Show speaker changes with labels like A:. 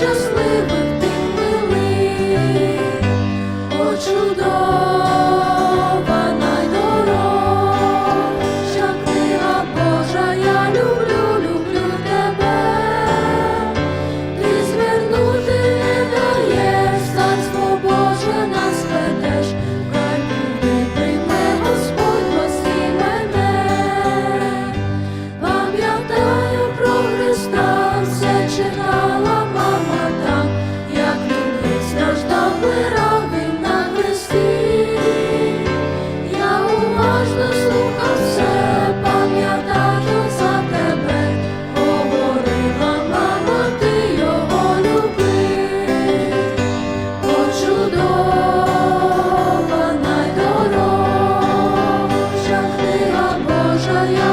A: щасливих тих милих, о чудо. Shaya